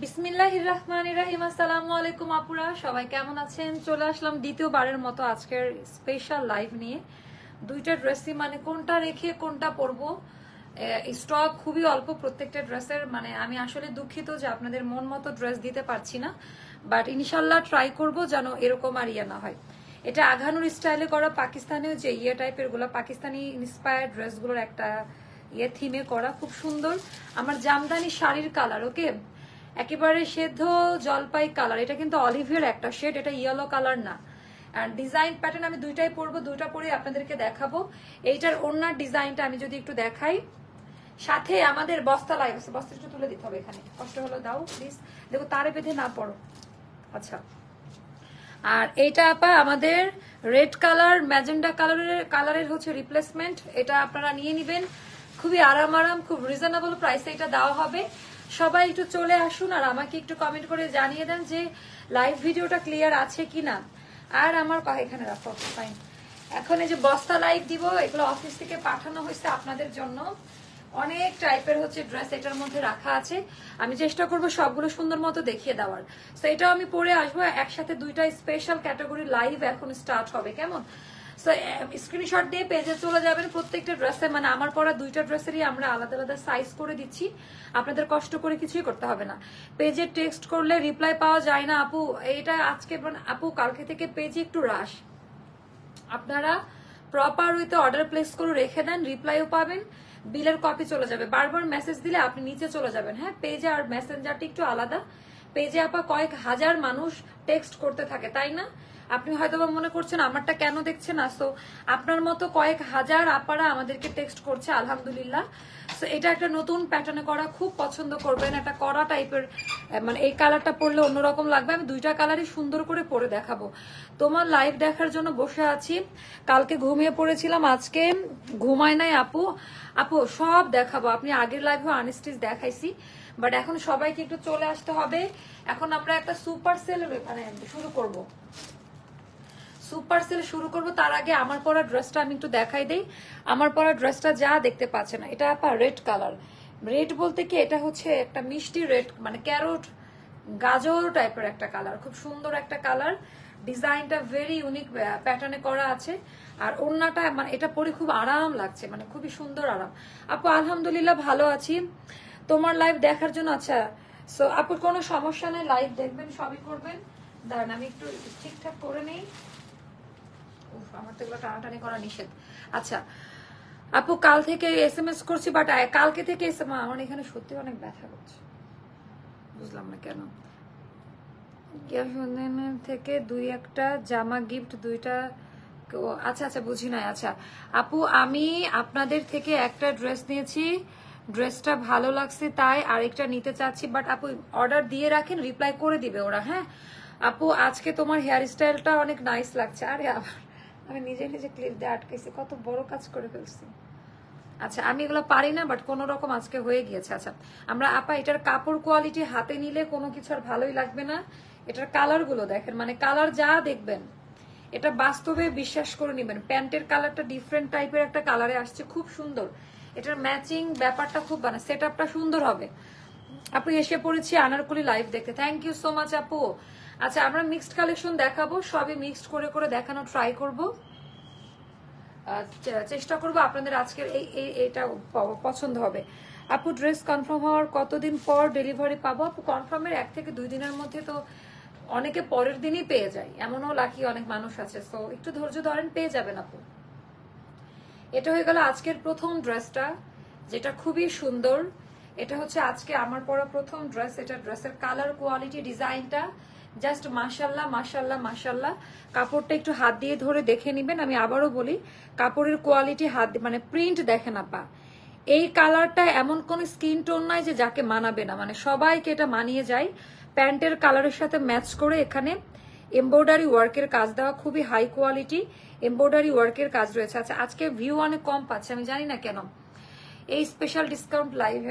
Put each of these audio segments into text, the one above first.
বিসমিল্লাহ রহমান রাহিম আসসালামু আলাইকুম আপুরা, সবাই কেমন আছেন? চলে আসলাম দ্বিতীয়বারের মতো আজকের স্পেশাল লাইভ নিয়ে। দুইটা ড্রেসই মানে কোনটা রেখে কোনটা পরবো? স্টক খুবই অল্প প্রত্যেকটা ড্রেসের মানে আমি আসলে দুঃখিত যে আপনাদের মন মতো ড্রেস দিতে পারছি না বাট ইনশাল্লাহ ট্রাই করব যেন এরকম আর ইয়ে না হয়। এটা আঘানুর স্টাইলে করা পাকিস্তানীয় যে ইয়ে টাইপেরগুলো, পাকিস্তানি ইন্সপায়ার্ড ড্রেসগুলোর একটা ইয়ে থিমে করা, খুব সুন্দর। আমার জামদানি শাড়ির কালার ওকে একেবারে সেদ্ধ জলপাই কালার এটা কিন্তু অলিভের একটা শেড এটা ইয়েলো কালার না। ডিজাইন প্যাটার্ন আমি দুইটাই পরবো, দুইটা পরে আপনাদেরকে দেখাবো। এইটার ওনার ডিজাইনটা আমি যদি একটু দেখাই। সাথে আমাদের বস্তা লাইভ আছে বস্তা একটু তুলে দিতে হবে এখানে। কষ্ট হলো, দাও প্লিজ দেখো, তারে বেঁধে না পড়ো। আচ্ছা। আর এইটা আপা আমাদের রেড কালার ম্যাজেন্ডা কালারের কালারের হচ্ছে রিপ্লেসমেন্ট এটা আপনারা নিয়ে নিবেন। খুবই আরাম আরাম, খুব রিজনেবল প্রাইসে এটা দেওয়া হবে। সবাই একটু চলে আসুন আর আমাকে একটু কমেন্ট করে জানিয়ে দেন যে লাইভ ভিডিওটা ক্লিয়ার আছে কিনা। আর আমার এখানে রাখো ফাইন এখন এই যে বস্তা লাইভ দিব, এগুলো অফিস থেকে পাঠানো হয়েছে আপনাদের জন্য। অনেক টাইপের হচ্ছে ড্রেস এটার মধ্যে রাখা আছে। আমি চেষ্টা করব সবগুলো সুন্দর মতো দেখিয়ে দেওয়ার। তো এটাও আমি পরে আসব, একসাথে দুইটা স্পেশাল ক্যাটাগরি লাইভ এখন স্টার্ট হবে, কেমন? স্ক্রিনশট দিয়ে পেজে চলে যাবেন প্রত্যেকটা ড্রেসে মানে আমার পরা দুইটা ড্রেসেরই আমরা আলাদা আলাদা সাইজ করে দিচ্ছি। আপনাদের কষ্ট করে কিছুই করতে হবে না। পেজে টেক্সট করলে রিপ্লাই পাওয়া যায় না, আপু। এটা আজকে মানে আপু, কালকে থেকে পেজে একটু রাশ আপনারা প্রপার উইতে অর্ডার প্লেস করে রেখে দেন রিপ্লাইও পাবেন। বিলের কপি চলে যাবে। বারবার মেসেজ দিলে আপনি নিচে চলে যাবেন। হ্যাঁ পেজে আর মেসেঞ্জারটি একটু আলাদা। পেজে আপা কয়েক হাজার মানুষ টেক্সট করতে থাকে, তাই না? আপনি হয়তো বা মনে করছেন আমারটা কেন দেখছেন না? সো আপনার মতো কয়েক হাজার আপারা আমাদেরকে টেক্সট করছে, আলহামদুলিল্লাহ। সো এটা একটা নতুন প্যাটার্নে করা, খুব পছন্দ করবেন। একটা কড়া টাইপের মানে এই কালারটা পরলে অন্যরকম লাগবে। আমি দুইটা কালারই সুন্দর করে পরে দেখাবো। তোমার লাইভ দেখার জন্য বসে আছি। কালকে ঘুমিয়ে পড়েছিলাম, আজকে ঘুমায় নাই আপু। আপু, সব দেখাবো। আপনি আগের লাইভে আনস্টিচ দেখাইছি বাট এখন সবাইকে একটু চলে আসতে হবে। এখন আমরা একটা সুপার সেল মানে শুরু করব। সুপার সেল শুরু করব, তার আগে আমার পরা ড্রেসটা আমি একটু দেখাই দেই। আমার পরা ড্রেসটা যা দেখতে পাচ্ছে না এটা আপা রেড কালার। রেড বলতে কি, এটা হচ্ছে একটা মিষ্টি রেড মানে ক্যারোট, গাজর টাইপের একটা কালার, খুব সুন্দর একটা কালার। ডিজাইনটা ভেরি ইউনিক প্যাটার্নে করা আছে। আর ওড়নাটা মানে এটা পরে খুব আরাম লাগছে মানে খুবই সুন্দর আরাম। আপু, আলহামদুলিল্লাহ ভালো আছি। তোমার লাইভ দেখার জন্য আচ্ছা সো আপুর কোনো সমস্যা নেই লাইভ দেখবেন, সবই করবেন। দাঁড়ান, আমি একটু ঠিকঠাক করে নেই। আমার তো এগুলো টানাটানি করা নিষেধ। আচ্ছা আপু, কাল থেকে এস এম এস করছি বাট কালকে থেকে এস আমার এখানে সত্যি অনেক ব্যথা করছে। বুঝলাম না কেন। থেকে দুই একটা জামা গিফট দুইটা আচ্ছা আচ্ছা বুঝি নাই আচ্ছা। আপু, আমি আপনাদের থেকে একটা ড্রেস নিয়েছি। ড্রেসটা ভালো লাগছে তাই আরেকটা নিতে চাচ্ছি বাট আপু অর্ডার দিয়ে রাখেন রিপ্লাই করে দিবে ওরা হ্যাঁ? আপু, আজকে তোমার হেয়ার স্টাইলটা অনেক নাইস লাগছে। আরে, আবার আমি নিজে নিজে ক্লিপ দিয়ে আটকেছি, কত বড় কাজ করে ফেলছি। আচ্ছা আমি এগুলো পারি না বাট কোনো রকম আজকে হয়ে গিয়েছে। আচ্ছা আমরা আপা, এটার কাপড় কোয়ালিটি হাতে নিলে কোনো কিছু আর ভালোই লাগবে না। এটার কালারগুলো দেখেন মানে কালার যা দেখবেন, এটা বাস্তবে বিশ্বাস করে নেবেন। প্যান্টের কালারটা ডিফারেন্ট টাইপের একটা কালারে আসছে, খুব সুন্দর। এটার ম্যাচিং ব্যাপারটা খুব মানে সেট সুন্দর হবে। আপু, এসে পড়েছি আনারকুলি লাইভ দেখতে। থ্যাংক ইউ সো মাচ আপু। আচ্ছা আমরা মিক্সড কালেকশন দেখাবো, সবই মিক্সড করে করে দেখানো ট্রাই করব। চেষ্টা করব আপনাদের আজকের এই এটা পছন্দ হবে। আপু ড্রেস কনফার্ম হওয়ার কতদিন পর ডেলিভারি পাবো? আপু কনফার্মের এক থেকে দুই দিনের মধ্যে তো অনেকে পরের দিনই পেয়ে যায়। এমনও লাকি অনেক মানুষ আছে। সো একটু ধৈর্য ধরেন, পেয়ে যাবেন আপু। এটা হয়ে গেল আজকের প্রথম ড্রেসটা যেটা খুবই সুন্দর। এটা হচ্ছে আজকে আমার পরা প্রথম ড্রেস এটা ড্রেসের কালার কোয়ালিটি ডিজাইনটা জাস্ট মাশাল্লাহ মাশাল্লাহ মাশাল্লাহ কাপড়টা একটু হাত দিয়ে ধরে দেখে নিবেন, আমি আবারও বলি, কাপড়ের কোয়ালিটি হাত মানে প্রিন্ট দেখেন আপা। এই কালারটা এমন কোন স্কিন টোন নাই যে যাকে মানাবে না। মানে সবাইকে এটা মানিয়ে যায়। প্যান্টের কালারের সাথে ম্যাচ করে এখানে এমব্রয়ডারি ওয়ার্কের কাজ দেওয়া খুবই হাই কোয়ালিটি এমব্রয়ডারি ওয়ার্কের কাজ রয়েছে। আচ্ছা আজকে ভিউ অনেক কম পাচ্ছে, আমি জানি না কেন। এই স্পেশাল ডিসকাউন্ট লাইভ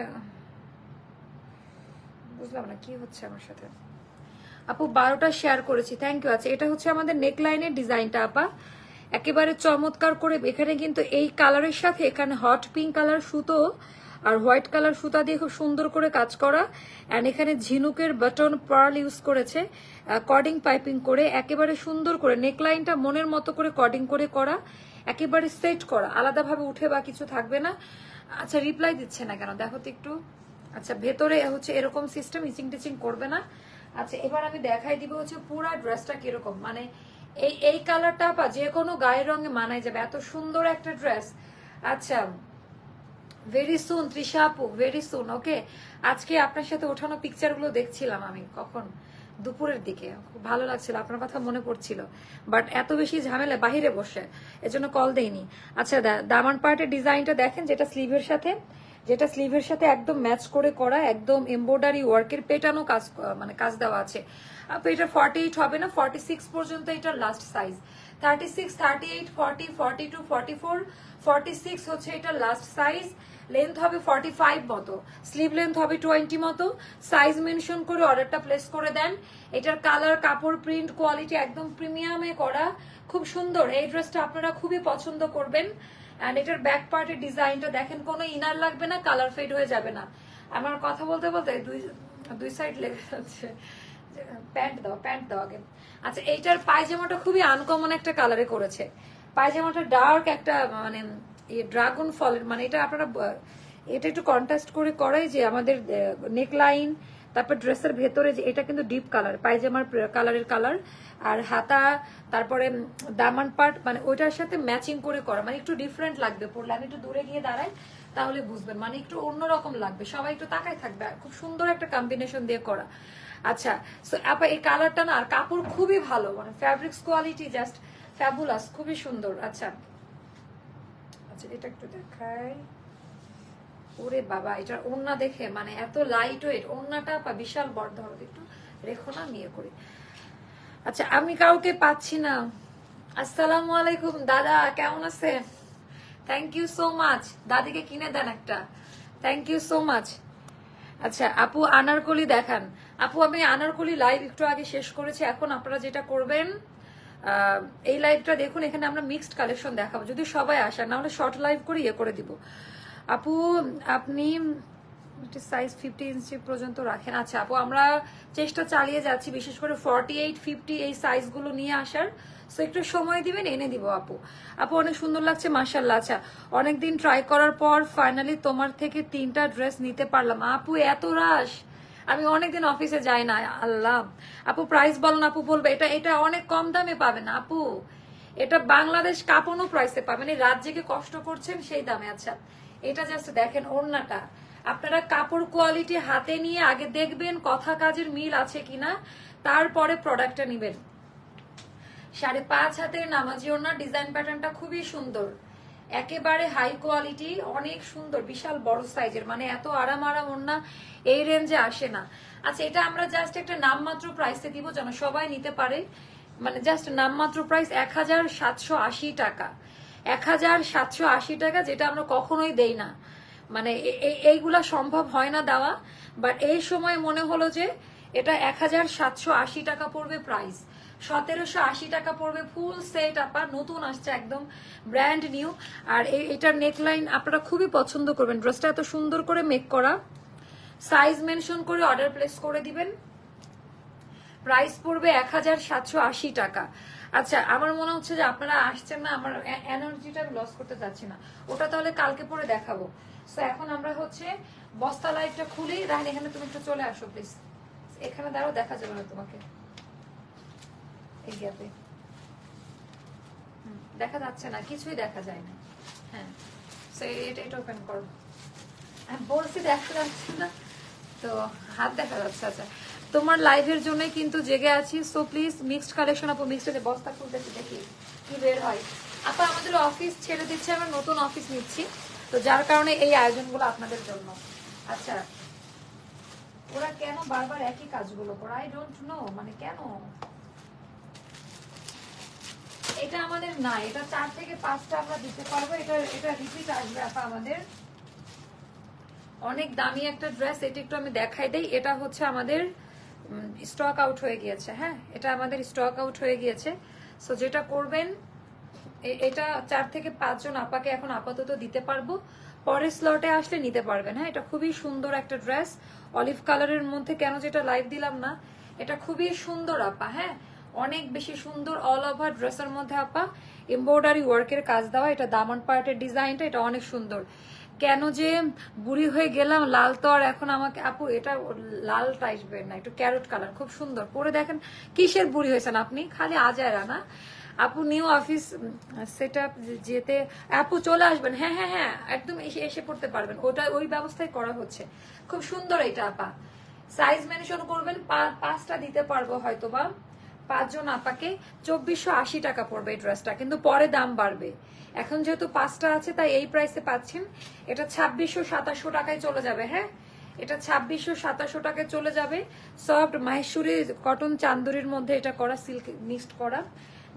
বুঝলাম না, কি হচ্ছে আমার সাথে? আপু বারোটা শেয়ার করেছি থ্যাংক ইউ আচ্ছা এটা হচ্ছে আমাদের নেকলাইনের ডিজাইনটা আপা। একেবারে চমৎকার করে, এখানে কিন্তু এই কালারের সাথে এখানে হট পিঙ্ক কালার সুতো আর হোয়াইট কালার সুতা দিয়ে খুব সুন্দর করে কাজ করা। অ্যান্ড এখানে ঝিনুকের বাটন পার্ল ইউজ করেছে কর্ডিং পাইপিং করে, একেবারে সুন্দর করে নেকলাইনটা মনের মতো করে কর্ডিং করে করা, একেবারে সেট করা, আলাদাভাবে উঠে বা কিছু থাকবে না। আচ্ছা রিপ্লাই দিচ্ছে না কেন? দেখো তো একটু। আচ্ছা ভেতরে হচ্ছে এরকম সিস্টেম ইচিং টিচিং করবে না। আচ্ছা এবার আমি দেখাই দিব হচ্ছে পুরা ড্রেসটা কীরকম। মানে এই এই কালারটা বা যে কোনো গায়ের রঙে মানায় যাবে। এত সুন্দর একটা ড্রেস। আচ্ছা ভেরি সুন তৃষা আপু ভেরি সুন ওকে আজকে আপনার সাথে ওঠানো পিকচারগুলো দেখছিলাম আমি কখন? দুপুরের দিকে। খুব ভালো লাগছিল, আপনার কথা মনে পড়ছিল। বাট এত বেশি ঝামেলা বাহিরে বসে, এজন্য কল দেইনি। আচ্ছা দামান পার্টের ডিজাইনটা দেখেন, যেটা স্লিভের সাথে। যেটা স্লিভের সাথে একদম ম্যাচ করে করা, একদম এমব্রয়ডারি ওয়ার্কের পেটানো কাজ মানে কাজ দেওয়া আছে। এটা ফর্টি এইট হবে না ফর্টি সিক্স পর্যন্ত এটা last size thirty six thirty eight forty forty two forty four forty six হচ্ছে এটা লাস্ট সাইজ লেন্থ হবে ফর্টি ফাইভ মতো। স্লিভ লেন্থ হবে টোয়েন্টি মতো। সাইজ মেনশন করে অর্ডারটা প্লেস করে দেন। এটার কালার কাপড় প্রিন্ট কোয়ালিটি একদম প্রিমিয়ামে করা। খুব সুন্দর। এই ড্রেসটা আপনারা খুবই পছন্দ করবেন। অ্যান্ড এটার ব্যাক পার্টের ডিজাইনটা দেখেন, কোনো ইনার লাগবে না কালার ফেড হয়ে যাবে না। আমার কথা বলতে বলতে দুই দুই সাইড লেগে যাচ্ছে। প্যান্ট দাও প্যান্ট দাও আগে। আচ্ছা এইটার পায়জামাটা খুবই আনকমন একটা কালারে করেছে। পায়জামাটা ডার্ক একটা মানে ড্রাগন ফলের মানে এটা আপনারা এটা একটু কন্ট্রাস্ট করে করাই যে আমাদের নেক লাইন তারপর ড্রেসের ভেতরে যে, এটা কিন্তু ডিপ কালার পায়জামার কালারের কালার আর হাতা, তারপরে দামান পার্ট মানে ওইটার সাথে ম্যাচিং করে করা মানে একটু ডিফারেন্ট লাগবে। পড়লে আমি একটু দূরে গিয়ে দাঁড়াই, তাহলে বুঝবেন মানে একটু অন্যরকম লাগবে। সবাই একটু তাকাই থাকবে খুব সুন্দর একটা কম্বিনেশন দিয়ে করা। আচ্ছা সো আপা, এই কালারটা না, আর কাপড় খুবই ভালো মানে ফ্যাব্রিক্স কোয়ালিটি জাস্ট ফ্যাবুলাস খুবই সুন্দর। আচ্ছা আচ্ছা এটা একটু দেখাই। ওরে বাবা, এটার ওন্না দেখে মানে এত লাইট ওয়েট ওন্নাটা পা বিশাল বড় ধরো, একটু রেখো না নিয়ে করি। আচ্ছা আমি কাউকে পাচ্ছি না। আসসালামু আলাইকুম, দাদা, কেমন আছেন? থ্যাংক ইউ সো মাচ দাদিকে কিনে দেন একটা। থ্যাংক ইউ সো মাচ আচ্ছা আপু আনারকলি দেখান। আপু, আমি আনারকলি লাইভ একটু আগে শেষ করেছি, এখন আপনারা যেটা করবেন এই লাইভটা দেখুন, এখানে আমরা মিক্সড কালেকশন দেখাবো। যদি সবাই আসেন না হলে শর্ট লাইভ করে ইয়ে করে দিব। আপু, আপনি সাইজ ফিফটি ইঞ্চি পর্যন্ত রাখেন। আচ্ছা আপু, আমরা চেষ্টা চালিয়ে যাচ্ছি, বিশেষ করে ফর্টি এইট ফিফটি এই সাইজগুলো নিয়ে আসার। সো একটু সময় দিবেন, এনে দিব আপু। আপু, অনেক সুন্দর লাগছে মাসাল্লাহ আচ্ছা অনেকদিন ট্রাই করার পর ফাইনালি তোমার থেকে তিনটা ড্রেস নিতে পারলাম। আপু, এত রাশ আমি অনেকদিন অফিসে যাই না, আল্লাহ। আপু প্রাইস বলুন আপু, বলবে, এটা এটা অনেক কম দামে পাবেন আপু। এটা বাংলাদেশ কাপড়ও প্রাইসে পাবেন। এই রাত জেগে কষ্ট করছেন সেই দামে আচ্ছা। এটা জাস্ট দেখেন ওড়নাটা। আপনারা কাপড় কোয়ালিটি হাতে নিয়ে আগে দেখবেন কথা কাজের মিল আছে কিনা, তারপরে প্রোডাক্টটা নেবেন। সাড়ে পাঁচ হাতের নামাজি ওড়না ডিজাইন প্যাটার্নটা খুবই সুন্দর। একেবারে হাই কোয়ালিটি অনেক সুন্দর, বিশাল বড় সাইজের মানে এত আরাম আরাম ওড়না এই রেঞ্জে আসে না। আচ্ছা এটা আমরা জাস্ট একটা নামমাত্র প্রাইসে দিব, যেন সবাই নিতে পারে। মানে জাস্ট নামমাত্র প্রাইস এক হাজার সাতশো আশি টাকা। এক হাজার সাতশো আশি টাকা যেটা আমরা কখনোই দেই না। মানে এইগুলা সম্ভব হয় না দেওয়া বাট এই সময় মনে হলো যে এটা এক হাজার সাতশো আশি টাকা পড়বে প্রাইস সতেরোশো আশি টাকা পড়বে ফুল সেট আপা নতুন আসছে একদম ব্র্যান্ড নিউ আর এটার নেকলাইন আপনারা খুবই পছন্দ করবেন। ড্রেসটা এত সুন্দর করে মেক করা। সাইজ মেনশন করে অর্ডার প্লেস করে দিবেন। প্রাইস পড়বে এক হাজার সাতশো আশি টাকা। আচ্ছা আমার মনে হচ্ছে যে আপনারা আসছেন না, আমার এনার্জিটা আমি লস করতে চাচ্ছি না। ওটা তাহলে কালকে পরে দেখাবো। এখন আমরা হচ্ছে বস্তা লাইটটা খুলি। রাহিন, এখানে তুমি একটু চলে আসো প্লিজ এখানে দাঁড়াও, দেখা যাবে না তোমাকে। এই গ্যাপে দেখা যাচ্ছে না, কিছুই দেখা যায় না। হ্যাঁ। এটা এটা ওপেন করো। বলছি দেখা যাচ্ছে না? তো, হাত দেখা যাচ্ছে আচ্ছা। তোমার লাইভের জন্য কিন্তু জেগে আছি। সো প্লিজ মিক্সড কালেকশন আপু মিক্সড বস্তা খুলতেছি দেখি কি বের হয়। আপা, আমাদের অফিস ছেড়ে দিচ্ছে, আমরা নতুন অফিস নিচ্ছি। তো যার কারণে এই আয়োজনগুলো আপনাদের জন্য। আচ্ছা ওরা কেন বারবার একই কাজগুলো করে? আই ডোন্ট নো মানে কেন? এটা আমাদের না, এটা চার থেকে পাঁচটা আমরা দিতে পারব। এটা এটা রিপিট আসবে আপা আমাদের। অনেক দামি একটা ড্রেস এটা একটু আমি দেখাই দেই। এটা হচ্ছে আমাদের স্টক আউট হয়ে গিয়েছে হ্যাঁ? এটা আমাদের স্টক আউট হয়ে গিয়েছে। সো যেটা করবেন এটা চার থেকে পাঁচজন আপাকে এখন আপাতত দিতে পারব। পরের স্লটে আসলে নিতে পারবেন হ্যাঁ? এটা খুবই সুন্দর একটা ড্রেস অলিভ কালারের মধ্যে কেন যেটা লাইভ দিলাম না, এটা খুবই সুন্দর আপা হ্যাঁ? অনেক বেশি সুন্দর অল ওভার ড্রেসের মধ্যে আপা। এমব্রয়ডারি ওয়ার্কের কাজ দেওয়া, এটা দামন পার্টের ডিজাইনটা এটা অনেক সুন্দর। কেন যে বুড়ি হয়ে গেলাম, লাল তো আর এখন আমাকে, আপু, এটা লাল টাইপের না, একটু ক্যারট কালার, খুব সুন্দর। পরে দেখেন কিসের বুড়ি হয়েছেন আপনি? খালি আজায়রা না আপু নিউ অফিস সেটা যেতে, আপু, চলে আসবেন। হ্যাঁ হ্যাঁ হ্যাঁ একদম এসে এসে পড়তে পারবেন। ওটা, ওই ব্যবস্থায় করা হচ্ছে। খুব সুন্দর এটা, আপা। সাইজ মেনশন করবেন পাঁচটা দিতে পারব হয়তো বা পাঁচজন আপাকে চব্বিশশো আশি টাকা পড়বে এই ড্রেসটা, কিন্তু পরে দাম বাড়বে। এখন যেহেতু পাঁচটা আছে, তাই এই প্রাইসে পাচ্ছেন। এটা ছাব্বিশশো সাতাশশো টাকায় চলে যাবে হ্যাঁ? এটা ছাব্বিশশো সাতাশশো টাকায় চলে যাবে। সফট মাহেশ্বরী কটন চান্দুরির মধ্যে এটা করা সিল্ক মিক্সড করা।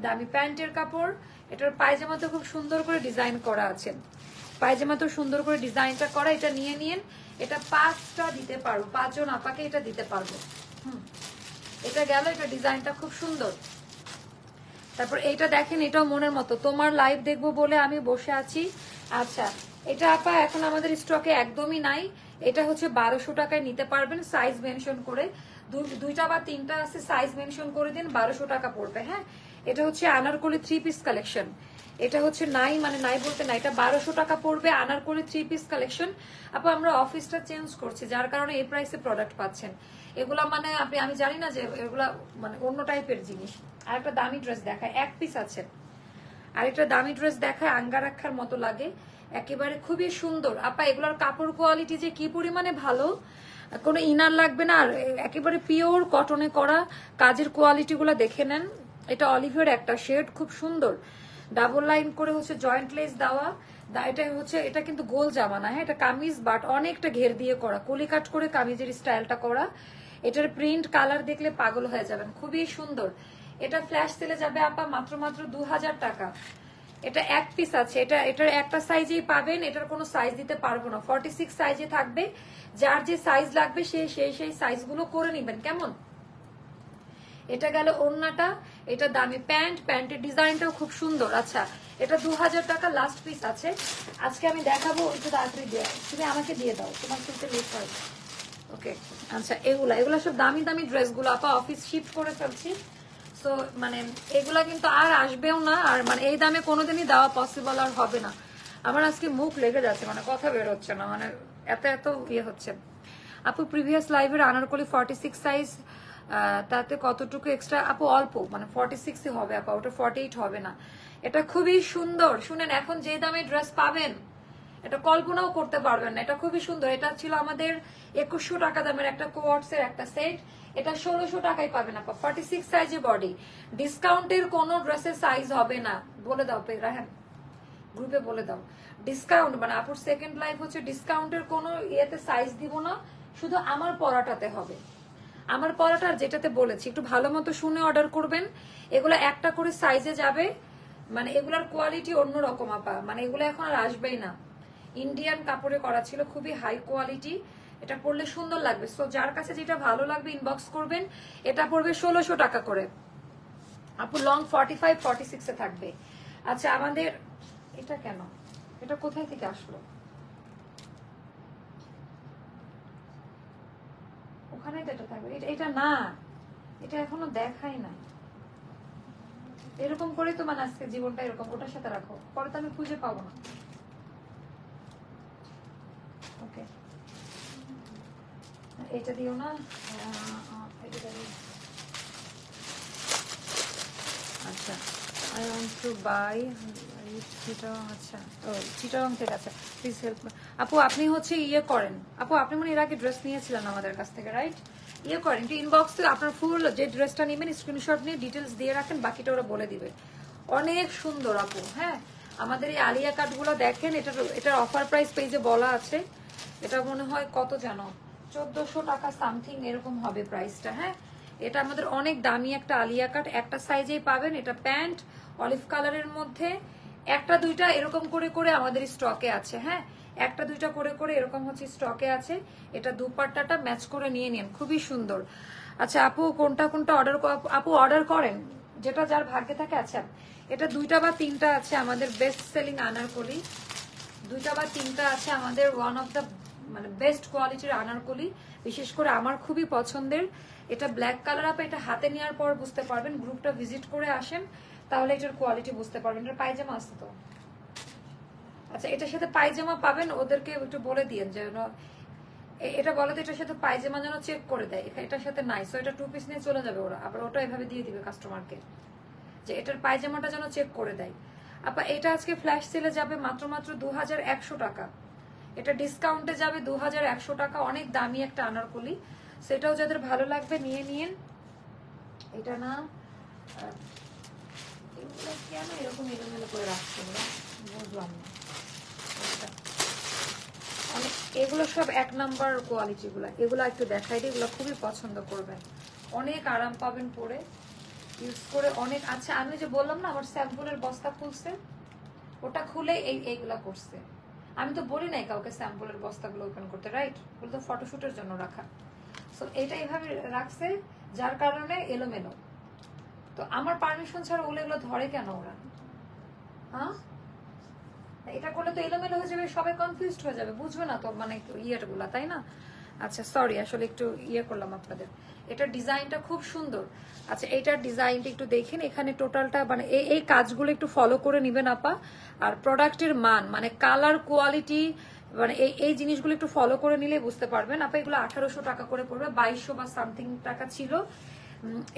দামি প্যান্টের কাপড়। এটার পায়জামাতে খুব সুন্দর করে ডিজাইন করা আছে। পায়জামা তো সুন্দর করে ডিজাইনটা করা, এটা নিয়ে নিন। এটা পাঁচটা দিতে পারব পাঁচজন আপাকে এটা দিতে পারব। হুম। এটা গেল, এটা ডিজাইনটা খুব সুন্দর। তারপর এইটা দেখেন, এটাও মনের মতো। তোমার লাইভ দেখব বলে আমি বসে আছি। আচ্ছা এটা আপা এখন আমাদের স্টকে একদমই নাই। এটা হচ্ছে বারোশো টাকায় নিতে পারবেন সাইজ মেনশন করে। দুই- দুইটা বা তিনটা আছে সাইজ মেনশন করে দিন, বারোশো টাকা পড়বে হ্যাঁ? এটা হচ্ছে আনারকলি থ্রি পিস কালেকশন এটা হচ্ছে নাই মানে নাই বলতে না এটা বারোশো টাকা পড়বে আনারকলি থ্রি পিস কালেকশন আপু, আমরা অফিসটা চেঞ্জ করছি, যার কারণে এই প্রাইসে প্রোডাক্ট পাচ্ছেন। এগুলা মানে আপনি, আমি জানি না যে এগুলা মানে অন্য টাইপের জিনিস। আর একটা দামি ড্রেস দেখায়, এক পিস আছে। আর একটা দামি ড্রেস দেখায় আঙ্গা রাখার মতো লাগে। একেবারে খুবই সুন্দর। আপা, এগুলোর কাপড় কোয়ালিটি যে কি পরিমাণে ভালো, কোনো ইনার লাগবে না, আর একেবারে পিওর কটনে করা কাজের কোয়ালিটি গুলো দেখে নেন। এটা অলিভের একটা শেড, খুব সুন্দর। ডাবল লাইন করে হচ্ছে জয়েন্ট লেস দেওয়া। এটা হচ্ছে, এটা কিন্তু গোল জামা না হ্যাঁ এটা কামিজ, বাট অনেকটা ঘের দিয়ে করা, কলি কাট করে কামিজের স্টাইলটা করা। এটার প্রিন্ট, কালার দেখলে পাগল হয়ে যাবেন, খুবই সুন্দর। এটা ফ্ল্যাশ সেলে যাবে আপা মাত্র মাত্র দু হাজার টাকা। এটা এক পিস আছে, এটা, এটার একটা সাইজেই পাবেন, এটার কোনো সাইজ দিতে পারব না। ফর্টি সিক্স সাইজে থাকবে, যার যে সাইজ লাগবে সে, সেই সেই সাইজগুলো করে নেবেন, কেমন? এটা গেল ওড়নাটা, এটা দামি প্যান্ট, প্যান্টের ডিজাইনটাও খুব সুন্দর। আচ্ছা এটা দু হাজার টাকা লাস্ট পিস আছে। আজকে আমি দেখাবো একটু তাড়াতাড়ি দিয়ে। তুমি আমাকে দিয়ে দাও, তোমার চলতে লেট হয়। ওকে আচ্ছা এগুলা এগুলা সব দামি দামি ড্রেসগুলো। আপা অফিস শিফট করে ফেলছি। তো মানে এগুলা কিন্তু আর আসবেও না, আর মানে এই দামে কোনোদিনই দেওয়া পসিবল আর হবে না। আমার আজকে মুখ লেগে যাচ্ছে মানে কথা বের হচ্ছে না মানে এত এত ইয়ে হচ্ছে। আপু প্রিভিয়াস লাইভের আনারকলি ফর্টি সিক্স সাইজ তাতে কতটুকু এক্সট্রা আপু, অল্প মানে ফর্টি সিক্সই হবে আপা, ওটা ফর্টি এইট হবে না। এটা খুবই সুন্দর। শুনেন, এখন যে দামে ড্রেস পাবেন, এটা কল্পনাও করতে পারবেন না। এটা খুবই সুন্দর। এটা ছিল আমাদের একুশশো টাকা দামের একটা কোয়ার্টস এর একটা সেট এটা ষোলোশো টাকায় পাবেন আপা। ফর্টি সিক্স সাইজে বডি ডিসকাউন্টের কোনো ড্রেসের সাইজ হবে না। বলে দাও রাহেন গ্রুপে বলে দাও। ডিসকাউন্ট মানে আপুর সেকেন্ড লাইফ হচ্ছে ডিসকাউন্টের কোনো ইয়েতে সাইজ দিব না। শুধু আমার পরাটাতে হবে। আমার পরাটার যেটাতে বলেছি, একটু ভালো মতো শুনে অর্ডার করবেন। এগুলো একটা করে সাইজে যাবে। মানে এগুলার কোয়ালিটি অন্যরকম, আপা। মানে এগুলো এখন আর আসবেই না। ইন্ডিয়ান কাপড়ে করা ছিল, খুবই হাই কোয়ালিটি এটা পরলে সুন্দর লাগবে। সো যার কাছে যেটা ভালো লাগবে ইনবক্স করবেন। এটা পড়বে ষোলোশো টাকা করে। আপু লং ফর্টি ফাইভ ফর্টি সিক্সে থাকবে। আচ্ছা আমাদের, এটা কেন? এটা কোথায় থেকে আসলো? ওখানে তো এটা থাকবে। এটা- না। এটা এখনও দেখাই না এরকম করে তো মানে আজকে জীবনটা এরকম। ওটার সাথে রাখো। পরে তো আমি খুঁজে পাবো না। ওকে। এটা দিও না। আচ্ছা। I want to buy Chittagong আচ্ছা। আছে আপু, আপনি হচ্ছে ইয়ে করেন। আপু, আপনি মনে এর আগে ড্রেস নিয়েছিলেন আমাদের কাছ থেকে রাইট ইয়ে করেন, একটু ইনবক্স আপনার ফুল যে ড্রেসটা নেবেন স্ক্রিনশট নিয়ে ডিটেলস দিয়ে রাখেন, বাকিটা ওরা বলে দিবে। অনেক সুন্দর, আপু হ্যাঁ? আমাদের এই আলিয়া কাটগুলো দেখেন, এটার এটার অফার প্রাইস পেজে বলা আছে। এটা মনে হয় কত জানো? চোদ্দশো টাকা সামথিং এরকম হবে প্রাইসটা হ্যাঁ? এটা আমাদের অনেক দামি একটা আলিয়া কাট একটা সাইজেই পাবেন, এটা প্যান্ট অলিভ কালারের মধ্যে। একটা দুইটা এরকম করে করে আমাদের স্টকে আছে হ্যাঁ? একটা দুইটা করে করে এরকম হচ্ছে স্টকে আছে। এটা দুপাট্টাটা ম্যাচ করে নিয়ে নিন, খুবই সুন্দর। আচ্ছা আপু, কোনটা কোনটা অর্ডার আপু অর্ডার করেন। যেটা যার ভাগ্যে থাকে আচ্ছা। এটা দুইটা বা তিনটা আছে আমাদের বেস্ট সেলিং আনারকলি দুইটা বা তিনটা আছে আমাদের ওয়ান অফ দ্য মানে বেস্ট কোয়ালিটির আনারকলি বিশেষ করে আমার খুবই পছন্দের। এটা ব্ল্যাক কালার আপে, এটা হাতে নেওয়ার পর বুঝতে পারবেন। গ্রুপটা ভিজিট করে আসেন। তাহলে এটার কোয়ালিটি বুঝতে পারবেন। এটা পায়জামা আছে তো। আচ্ছা এটার সাথে পায়জামা পাবেন, ওদেরকে একটু বলে দিয়েন যেন এটা বলে তো এটার সাথে পায়জামা যেন চেক করে দেয়। এটার সাথে নাই সো এটা টু পিস নিয়ে চলে যাবে ওরা। আবার ওটা এভাবে দিয়ে দিবে কাস্টমারকে যে এটার পায়জামাটা যেন চেক করে দেয়। আপা, এটা আজকে ফ্ল্যাশ সেলে যাবে মাত্র মাত্র দু হাজার একশো টাকা। এটা ডিসকাউন্টে যাবে দু হাজার একশো টাকা, অনেক দামি একটা আনারকলি। সেটাও যাদের ভালো লাগবে, নিয়ে নিন এটা না এগুলো কেন এরকম এলোমেলো করে রাখছে ওরা? বুঝলাম না। অনেক- এগুলো সব এক নাম্বার কোয়ালিটি গুলা। এগুলো একটু দেখাই দিই এগুলো খুবই পছন্দ করবেন অনেক আরাম পাবেন পরে। ইউজ করে অনেক আচ্ছা আমি যে বললাম না, আমার স্যাম্পলের বস্তা খুলছে? ওটা খুলে এই, এইগুলা করছে। আমি তো বলি নাই কাউকে স্যাম্পলের বস্তাগুলো ওপেন করতে রাইট ওগুলো তো ফটোশুটের জন্য রাখা। সো এটা এইভাবে রাখছে, যার কারণে এলোমেলো। তো আমার পারমিশন ছাড়া ওগুলো এগুলো ধরে কেন ওরা? হ্যাঁ? এটা করলে তো এলোমেলো হয়ে যাবে, সবাই কনফিউজড হয়ে যাবে, বুঝবে না তো মানে ইয়েগুলা, তাই না? আচ্ছা সরি আসলে একটু ইয়ে করলাম আপনাদের। এটার ডিজাইনটা খুব সুন্দর। আচ্ছা এইটার ডিজাইনটা একটু দেখেন, এখানে টোটালটা মানে এই কাজগুলো একটু ফলো করে নিবেন আপা। আর প্রোডাক্টের মান মানে কালার কোয়ালিটি মানে এই এই জিনিসগুলো একটু ফলো করে নিলে বুঝতে পারবেন। আপা, এগুলো আঠারোশো টাকা করে পড়বে, বাইশশো বা সামথিং টাকা ছিল।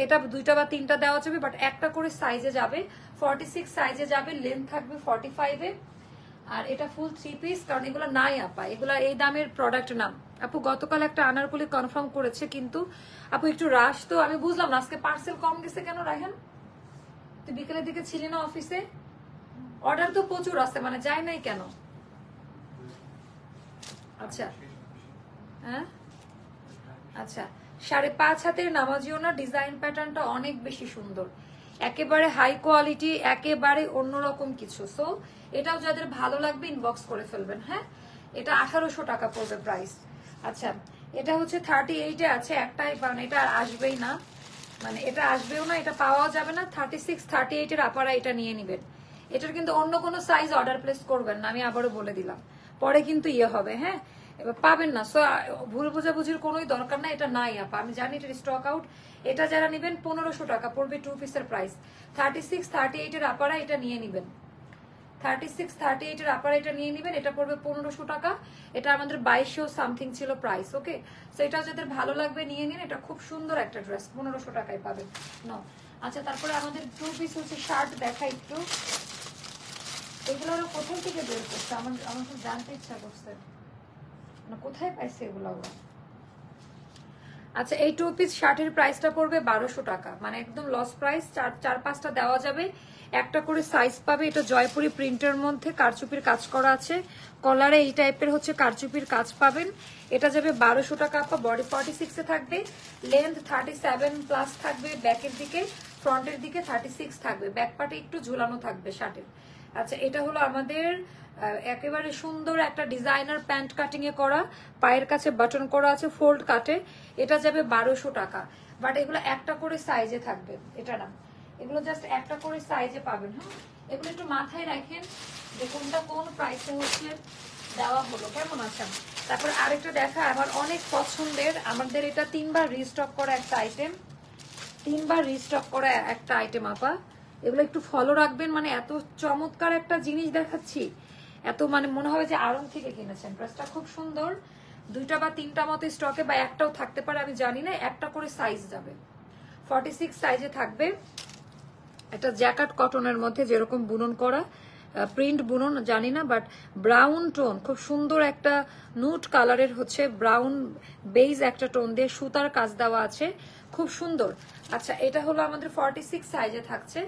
এটা দুইটা বা তিনটা দেওয়া যাবে বাট একটা করে সাইজে যাবে। ফর্টি সিক্স সাইজে যাবে লেন্থ থাকবে ফর্টি ফাইভে আর এটা ফুল থ্রি পিস কারণ এগুলো নাই, আপা। এগুলো এই দামের প্রোডাক্ট নাম। আপু, গতকাল একটা আনারকুলি কনফার্ম করেছে, কিন্তু আপু, একটু রাশ তো, আমি বুঝলাম না, আজকে পার্সেল কম গেছে কেন রাহেন তুই বিকেলের দিকে ছিলি না অফিসে অর্ডার তো প্রচুর আছে মানে যায় নাই কেন? আচ্ছা। হ্যাঁ? আচ্ছা। সাড়ে পাঁচ হাতের নামাজিও না ডিজাইন প্যাটার্নটা অনেক বেশি সুন্দর। একেবারে হাই কোয়ালিটি একেবারে অন্যরকম কিছু। সো এটাও যাদের ভালো লাগবে ইনবক্স করে ফেলবেন হ্যাঁ? এটা আঠারোশো টাকা পড়বে প্রাইস আচ্ছা এটা হচ্ছে থার্টি এইটে আছে, একটাই মানে এটা আর আসবেই না। মানে এটা আসবেও না, এটা পাওয়াও যাবে না। থার্টি সিক্স থার্টি এইটের আপারা এটা নিয়ে নিবেন। এটার কিন্তু অন্য কোনো সাইজ অর্ডার প্লেস করবেন না, আমি আবারও বলে দিলাম। পরে কিন্তু ইয়ে হবে হ্যাঁ? এবার পাবেন না। সো ভুল বোঝাবুঝির কোনোই দরকার না এটা নাই আপা। আমি জানি এটা স্টক আউট এটা যারা নেবেন, পনেরোশো টাকা পড়বে টু পিসের প্রাইস থার্টি সিক্স থার্টি এইটের আপারা এটা নিয়ে নিবেন। থার্টি সিক্স থার্টি এইটের আপার এটা নিয়ে নেবেন, এটা পড়বে পনেরোশো টাকা। এটা আমাদের বাইশশো সামথিং ছিল প্রাইস ওকে সো এটা যাদের ভালো লাগবে, নিয়ে নিন। এটা খুব সুন্দর একটা ড্রেস পনেরোশো টাকায় পাবেন। ন আচ্ছা তারপরে আমাদের টু পিস হচ্ছে শার্ট দেখা একটু। এগুলো কোথায় থেকে বের করছে? আমার আমার খুব জানতে ইচ্ছা করছে। মানে কোথায় পাইছে এগুলো আচ্ছা এই টু পিস শার্টের প্রাইসটা পড়বে বারোশো টাকা। মানে একদম লস প্রাইস চার চার, পাঁচটা দেওয়া যাবে। একটা করে সাইজ পাবে, এটা জয়পুরি প্রিন্টের মধ্যে, কারচুপির কাজ করা আছে। কলারে এই টাইপের হচ্ছে কারচুপির কাজ পাবেন। এটা যাবে বারোশো টাকা, আপা বডি ফর্টি সিক্সে থাকবে। লেন্থ থার্টি সেভেন প্লাস থাকবে ব্যাকের দিকে ফ্রন্টের দিকে থার্টি সিক্স থাকবে ব্যাক পার্টে একটু ঝুলানো থাকবে শার্টের। আচ্ছা এটা হলো আমাদের একেবারে সুন্দর একটা ডিজাইনার প্যান্ট কাটিং এ করা, পায়ের কাছে বাটন করা আছে ফোল্ড কাটে এটা যাবে বারোশো টাকা। বাট এগুলো একটা করে সাইজে থাকবে, এটা না। এগুলো জাস্ট একটা করে সাইজে পাবেন হ্যাঁ? এগুলো একটু মাথায় রাখেন যে কোনটা কোন প্রাইসে হচ্ছে দেওয়া হলো। কেমন আছেন? তারপর আরেকটা দেখা, আমার অনেক পছন্দের, আমাদের এটা তিনবার রিস্টক করা একটা আইটেম তিনবার রিস্টক করা একটা আইটেম আপা। এগুলো একটু ফলো রাখবেন মানে এত চমৎকার একটা জিনিস দেখাচ্ছি। এত মানে মনে হবে যে আড়ং থেকে কিনেছেন। ড্রেসটা খুব সুন্দর। দুইটা বা তিনটা মতো স্টকে বা একটাও থাকতে পারে, আমি জানি না, একটা করে সাইজ যাবে। ফর্টি সিক্স সাইজে থাকবে একটা জ্যাকাট কটনের মধ্যে যেরকম বুনন করা প্রিন্ট বুনন, জানি না বাট ব্রাউন টোন খুব সুন্দর একটা নুট কালারের হচ্ছে ব্রাউন বেইজ একটা টোন দিয়ে সুতার কাজ দেওয়া আছে, খুব সুন্দর। আচ্ছা এটা হলো আমাদের ফর্টি সিক্স সাইজে থাকছে।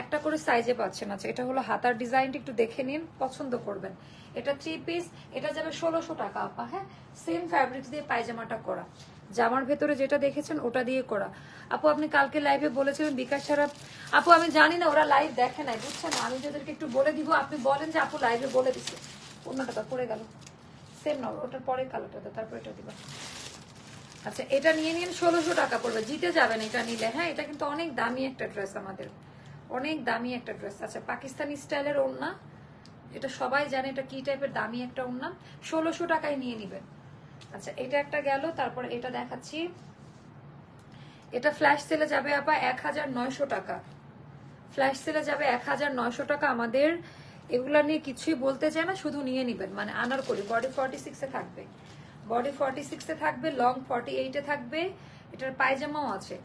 একটা করে সাইজে পাচ্ছেন। আচ্ছা এটা হলো হাতার ডিজাইনটা একটু দেখে নিন পছন্দ করবেন। এটা থ্রি পিস এটা যাবে ষোলোশো টাকা আপা হ্যাঁ? সেম ফ্যাব্রিক্স দিয়ে পায়জামাটা করা। জামার ভেতরে যেটা দেখেছেন ওটা দিয়ে করা। আপু আপনি কালকে লাইভে বলেছিলেন বিকাশ ছাড়া। আপু আমি জানি না ওরা লাইভ দেখে নাই বুঝছেন? আমি যাদেরকে একটু বলে দিব আপনি বলেন যে আপু লাইভে বলে দিচ্ছে অন্যটা পড়ে গেল। সেম না ওটার পরে কালোটা দাও, তারপর এটা দিবা। আচ্ছা এটা নিয়ে নিন ষোলোশো টাকা পড়বে। জিতে যাবেন এটা নিলে হ্যাঁ? এটা কিন্তু অনেক দামি একটা ড্রেস আমাদের। অনেক দামি একটা ড্রেস আচ্ছা পাকিস্তানি স্টাইলের ওড়না। এটা সবাই জানে এটা কি টাইপের দামি একটা ওড়না। ষোলোশো টাকায় নিয়ে নিবেন আচ্ছা এটা একটা গেল, তারপর এটা দেখাচ্ছি। এটা ফ্ল্যাশ সেলে যাবে আপা এক হাজার নয়শো টাকা। ফ্ল্যাশ সেলে যাবে এক হাজার নয়শো টাকা। আমাদের এগুলা নিয়ে কিছুই বলতে চায় না, শুধু নিয়ে নিবেন। মানে আনার করি। বডি ফর্টি সিক্সে থাকবে। বডি ফর্টি সিক্সে থাকবে লং ফর্টি এইটে থাকবে। এটার পায়জামাও আছে।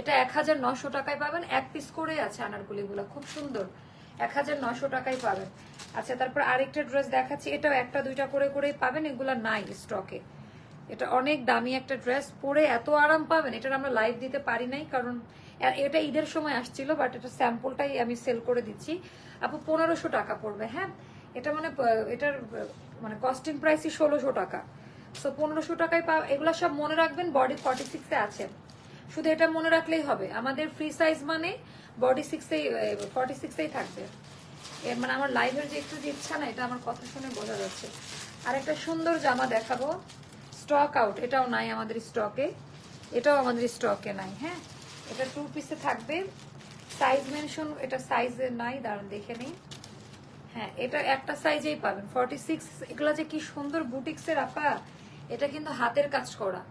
এটা এক হাজার নশো টাকায় পাবেন। এক পিস করে আছে আনারগুলিগুলো খুব সুন্দর। এক হাজার নশো টাকায় পাবেন। আচ্ছা তারপর আরেকটা ড্রেস দেখাচ্ছি। এটাও একটা, দুইটা করে করেই পাবেন। এগুলা নাই স্টকে এটা অনেক দামি একটা ড্রেস। পরে এত আরাম পাবেন, এটার আমরা লাইভ দিতে পারি নাই, কারণ এটা ঈদের সময় আসছিল বাট এটা স্যাম্পলটাই আমি সেল করে দিচ্ছি। আপু, পনেরোশো টাকা পড়বে হ্যাঁ? এটা মানে এটার মানে কস্টিং প্রাইসই ষোলোশো টাকা। সো পনেরোশো টাকায় পা এগুলো সব মনে রাখবেন বডি ফর্টি সিক্সে আছে। শুধু এটা মনে রাখলেই হবে। আমাদের ফ্রি সাইজ মানে বডি সিক্সেই ফর্টি সিক্সেই থাকবে। এর মানে আমার লাইভের যে একটু যে ইচ্ছা না, এটা আমার কথা শুনে বোঝা যাচ্ছে। আর একটা সুন্দর জামা দেখাবো। স্টক আউট এটাও নাই আমাদের স্টকে এটাও আমাদের স্টকে নাই হ্যাঁ? এটা টু পিসে থাকবে। সাইজ মেনশন এটা সাইজে নাই, দাঁড়ান, দেখে নেই। হ্যাঁ এটা একটা সাইজেই পাবেন। ফর্টি সিক্স এগুলো যে কি সুন্দর বুটিক্সের আপা এটা কিন্তু হাতের কাজ করা।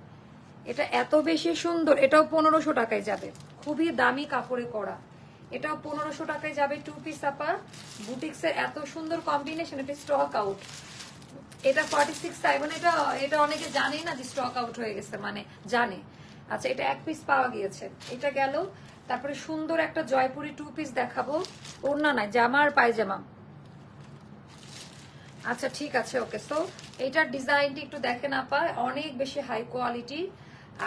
এটা এত বেশি সুন্দর, এটাও পনেরোশো টাকায় যাবে। খুবই দামি কাপড়ে করা। এটাও পনেরোশো টাকায় যাবে টু পিস আপা। বুটিক্সের এত সুন্দর কম্বিনেশন এটা স্টক আউট এটা ফর্টি সিক্স এটা এটা অনেকে জানেই না যে স্টক আউট হয়ে গেছে মানে জানে। আচ্ছা এটা এক পিস পাওয়া গিয়েছে। এটা গেল। তারপরে সুন্দর একটা জয়পুরি টু পিস দেখাবো। ওড়না নাই, জামা আর পায়জামা। আচ্ছা ঠিক আছে ওকে সো এটার ডিজাইনটি একটু দেখেন আপা। অনেক বেশি হাই কোয়ালিটি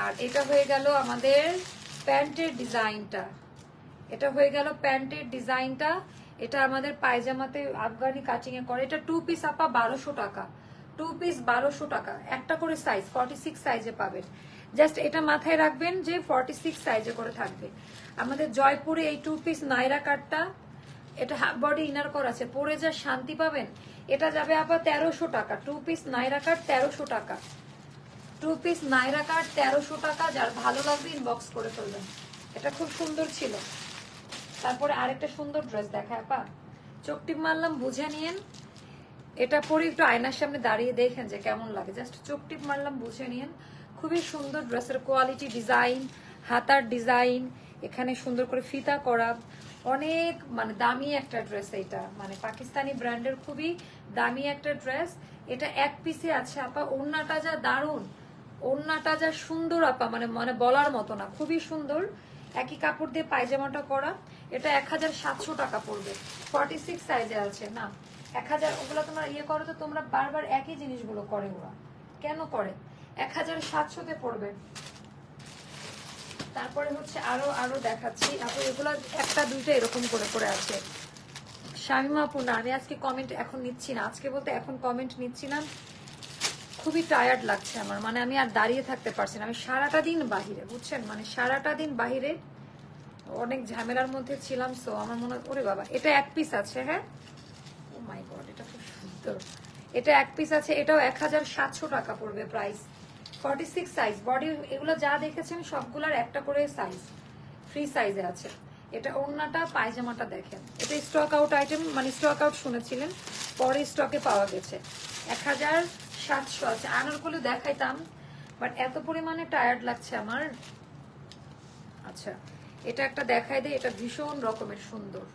আর এটা হয়ে গেল আমাদের প্যান্টের ডিজাইনটা। এটা হয়ে গেল প্যান্টের ডিজাইনটা। এটা আমাদের পায়জামাতে আফগানি এ করে। এটা টু পিস আপা বারোশো টাকা। টু পিস বারোশো টাকা। একটা করে সাইজ ফর্টি সিক্স সাইজে পাবেন। জাস্ট এটা মাথায় রাখবেন যে ফর্টি সিক্স সাইজে করে থাকবে। আমাদের জয়পুরে এই টু পিস নাইরা কাটটা এটা হাফ বডি ইনার করা আছে। পরে যা শান্তি পাবেন, এটা যাবে আবার তেরোশো টাকা। টু পিস নাইরা কাট তেরোশো টাকা। টু পিস নাইরা কাট তেরোশো টাকা, যার ভালো লাগবে ইনবক্স করে ফেলবেন। এটা খুব সুন্দর ছিল। তারপরে আরেকটা সুন্দর ড্রেস দেখা আপা। চোখ টিপ মারলাম, বুঝে নিয়েন। এটা পরে একটু আয়নার সামনে দাঁড়িয়ে দেখেন যে কেমন লাগে। জাস্ট চোখ টিপ মারলাম, বুঝে নিয়েন। খুবই সুন্দর ড্রেসের কোয়ালিটি ডিজাইন হাতার ডিজাইন এখানে সুন্দর করে ফিতা করা। অনেক মানে দামি একটা ড্রেস এটা। মানে পাকিস্তানি ব্র্যান্ডের খুবই দামি একটা ড্রেস এটা এক পিসে আছে, আপা। ওড়নাটা যা দারুণ। ওড়নাটা যা সুন্দর আপা মানে মানে বলার মতো না, খুবই সুন্দর। একই কাপড় দিয়ে পায়জামাটা করা, এটা এক হাজার সাতশো টাকা পড়বে। ফর্টি সিক্স সাইজে আছে, না। এক হাজার ওগুলো তোমরা ইয়ে করো তো, তোমরা বারবার একই জিনিসগুলো করে ওরা। কেন করে? এক হাজার সাতশোতে পড়বে। তারপরে হচ্ছে আরও আরও দেখাচ্ছি। আপু, এগুলো একটা, দুইটা এরকম করে করে আছে। শামিমা আপু, না, আমি আজকে কমেন্ট এখন নিচ্ছি না। আজকে বলতে এখন কমেন্ট নিচ্ছি না। খুবই টায়ার্ড লাগছে আমার। মানে আমি আর দাঁড়িয়ে থাকতে পারছি না। আমি সারাটা দিন বাহিরে, বুঝছেন? মানে সারাটা দিন বাহিরে অনেক ঝামেলার মধ্যে ছিলাম সো আমার মনে ওরে বাবা, এটা এক পিস আছে হ্যাঁ? ও মাই গড এটা খুব সুন্দর। এটা এক পিস আছে, এটাও এক হাজার সাতশো টাকা পড়বে price forty six size body এগুলো যা দেখেছেন, সবগুলার একটা করে সাইজ ফ্রি সাইজে আছে। এটা ওড়নাটা, পায়জামাটা দেখেন। এটা স্টক আউট আইটেম মানে স্টক আউট শুনেছিলেন, পরে স্টকে পাওয়া গেছে। এক হাজার সাতশো আছে। আনারগুলো দেখাইতাম বাট এত পরিমাণে টায়ার্ড লাগছে আমার। আচ্ছা এটা একটা দেখাই দেয় এটা ভীষণ রকমের সুন্দর।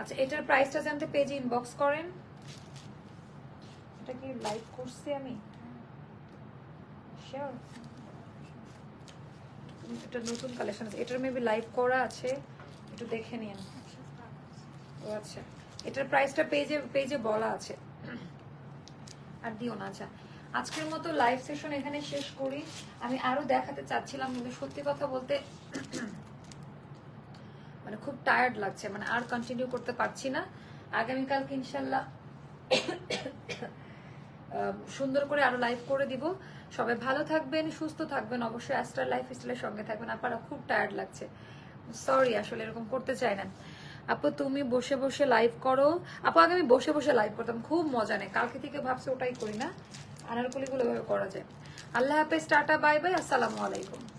আচ্ছা এটার প্রাইসটা জানতে পেজে ইনবক্স করেন। এটা কি লাইভ করছি আমি? এটা নতুন কালেকশন আছে। এটার মেবি লাইভ করা আছে। একটু দেখে নিন। ও আচ্ছা এটার প্রাইসটা পেজে পেজে বলা আছে। আর দিও না আচ্ছা। আজকের মতো লাইভ সেশন এখানে শেষ করি। আমি আরও দেখাতে চাচ্ছিলাম, কিন্তু সত্যি কথা বলতে মানে খুব টায়ার্ড লাগছে মানে আর কন্টিনিউ করতে পারছি না। আগামীকালকে ইনশাল্লাহ সুন্দর করে আরও লাইভ করে দিব। সবাই ভালো থাকবেন, সুস্থ থাকবেন, অবশ্যই অ্যাস্ট্রা লাইফ স্টাইলের সঙ্গে থাকবেন। আপনারা খুব টায়ার্ড লাগছে। সরি আসলে এরকম করতে চাই না। আপু, তুমি বসে বসে লাইভ করো। আপু, আগে আমি বসে বসে লাইভ করতাম, খুব মজা নেই। কালকে থেকে ভাবছি ওটাই করি না। আনারকলিগুলো করা যায়। আল্লাহ হাফেজ, টাটা, বাই বাই, আসসালামু আলাইকুম।